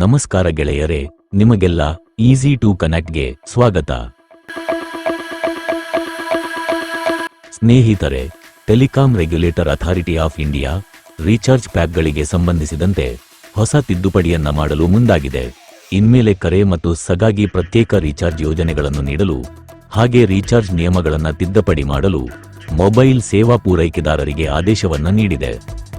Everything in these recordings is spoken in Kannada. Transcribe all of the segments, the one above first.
ನಮಸ್ಕಾರ ಗೆಳೆಯರೇ, ನಿಮಗೆಲ್ಲ ಈಸಿ ಟು ಕನೆಕ್ಟ್ಗೆ ಸ್ವಾಗತ. ಸ್ನೇಹಿತರೆ, telecom regulator authority of India recharge ಪ್ಯಾಕ್ಗಳಿಗೆ ಸಂಬಂಧಿಸಿದಂತೆ ಹೊಸ ತಿದ್ದುಪಡಿಯನ್ನ ಮಾಡಲು ಮುಂದಾಗಿದೆ. ಇನ್ಮೇಲೆ ಕರೆ ಮತ್ತು ಸಗಾಗಿ ಪ್ರತ್ಯೇಕ ರೀಚಾರ್ಜ್ ಯೋಜನೆಗಳನ್ನು ನೀಡಲು, ಹಾಗೆ ರೀಚಾರ್ಜ್ ನಿಯಮಗಳನ್ನು ತಿದ್ದುಪಡಿ ಮಾಡಲು ಮೊಬೈಲ್ ಸೇವಾ ಪೂರೈಕೆದಾರರಿಗೆ ಆದೇಶವನ್ನ ನೀಡಿದೆ.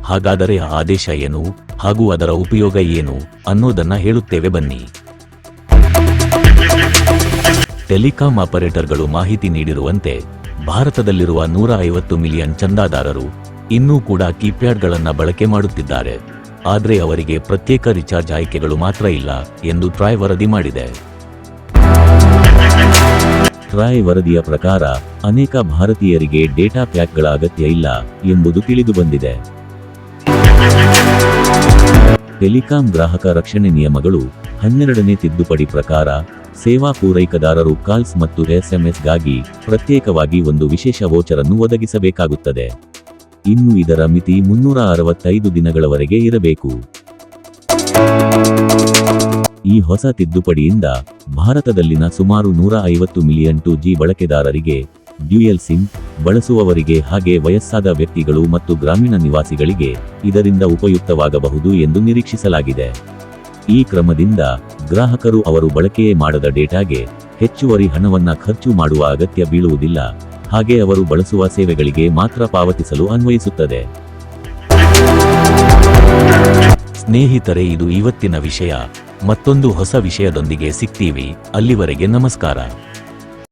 ಹಾಗಾದರೆ ಆದೇಶ ಏನು? ಹಾಗೂ ಅದರ ಉಪಯೋಗ ಏನು ಅನ್ನೋದನ್ನ ಹೇಳುತ್ತೇವೆ ಬನ್ನಿ. ಟೆಲಿಕಾಂ ಆಪರೇಟರ್ಗಳು ಮಾಹಿತಿ ನೀಡಿರುವಂತೆ ಭಾರತದಲ್ಲಿರುವ ನೂರ ಐವತ್ತು ಮಿಲಿಯನ್ ಚಂದಾದಾರರು ಇನ್ನೂ ಕೂಡ ಕೀಪ್ಯಾಡ್ಗಳನ್ನು ಬಳಕೆ ಮಾಡುತ್ತಿದ್ದಾರೆ. ಆದರೆ ಅವರಿಗೆ ಪ್ರತ್ಯೇಕ ರಿಚಾರ್ಜ್ ಆಯ್ಕೆಗಳು ಮಾತ್ರ ಇಲ್ಲ ಎಂದು ಟ್ರಾಯ್ ವರದಿ ಮಾಡಿದೆ. ಟ್ರಾಯ್ ವರದಿಯ ಪ್ರಕಾರ ಅನೇಕ ಭಾರತೀಯರಿಗೆ ಡೇಟಾ ಪ್ಯಾಕ್ಗಳ ಅಗತ್ಯ ಇಲ್ಲ ಎಂಬುದು ತಿಳಿದುಬಂದಿದೆ ಟೆಲಿಕಾಂ ಗ್ರಾಹಕ ರಕ್ಷಣೆ ನಿಯಮಗಳು ಹನ್ನೆರಡನೇ ತಿದ್ದುಪಡಿ ಪ್ರಕಾರ ಸೇವಾ ಪೂರೈಕೆದಾರರು ಕಾಲ್ಸ್ ಮತ್ತು ಎಸ್ಎಂಎಸ್ಗಾಗಿ ಪ್ರತ್ಯೇಕವಾಗಿ ಒಂದು ವಿಶೇಷ ವೋಚರನ್ನು ಒದಗಿಸಬೇಕಾಗುತ್ತದೆ. ಇನ್ನು ಇದರ ಮಿತಿ ಮುನ್ನೂರ ಅರವತ್ತೈದು ದಿನಗಳವರೆಗೆ ಇರಬೇಕು. ಈ ಹೊಸ ತಿದ್ದುಪಡಿಯಿಂದ ಭಾರತದಲ್ಲಿನ ಸುಮಾರು ನೂರ ಐವತ್ತು ಮಿಲಿಯನ್ ಟು ಜಿ ಬಳಕೆದಾರರಿಗೆ ಡ್ಯೂಯಲ್ ಸಿಮ್ ಬಳಸುವವರಿಗೆ ಹಾಗೆ ವಯಸ್ಸಾದ ವ್ಯಕ್ತಿಗಳು ಮತ್ತು ಗ್ರಾಮೀಣ ನಿವಾಸಿಗಳಿಗೆ ಇದರಿಂದ ಉಪಯುಕ್ತವಾಗಬಹುದು ಎಂದು ನಿರೀಕ್ಷಿಸಲಾಗಿದೆ. ಈ ಕ್ರಮದಿಂದ ಗ್ರಾಹಕರು ಅವರು ಬಳಕೆಯೇ ಮಾಡದ ಡೇಟಾಗೆ ಹೆಚ್ಚುವರಿ ಹಣವನ್ನ ಖರ್ಚು ಮಾಡುವ ಅಗತ್ಯ ಬೀಳುವುದಿಲ್ಲ. ಹಾಗೆ ಅವರು ಬಳಸುವ ಸೇವೆಗಳಿಗೆ ಮಾತ್ರ ಪಾವತಿಸಲು ಅನ್ವಯಿಸುತ್ತದೆ. ಸ್ನೇಹಿತರೆ, ಇದು ಇವತ್ತಿನ ವಿಷಯ. ಮತ್ತೊಂದು ಹೊಸ ವಿಷಯದೊಂದಿಗೆ ಸಿಗ್ತೀವಿ. ಅಲ್ಲಿವರೆಗೆ ನಮಸ್ಕಾರ.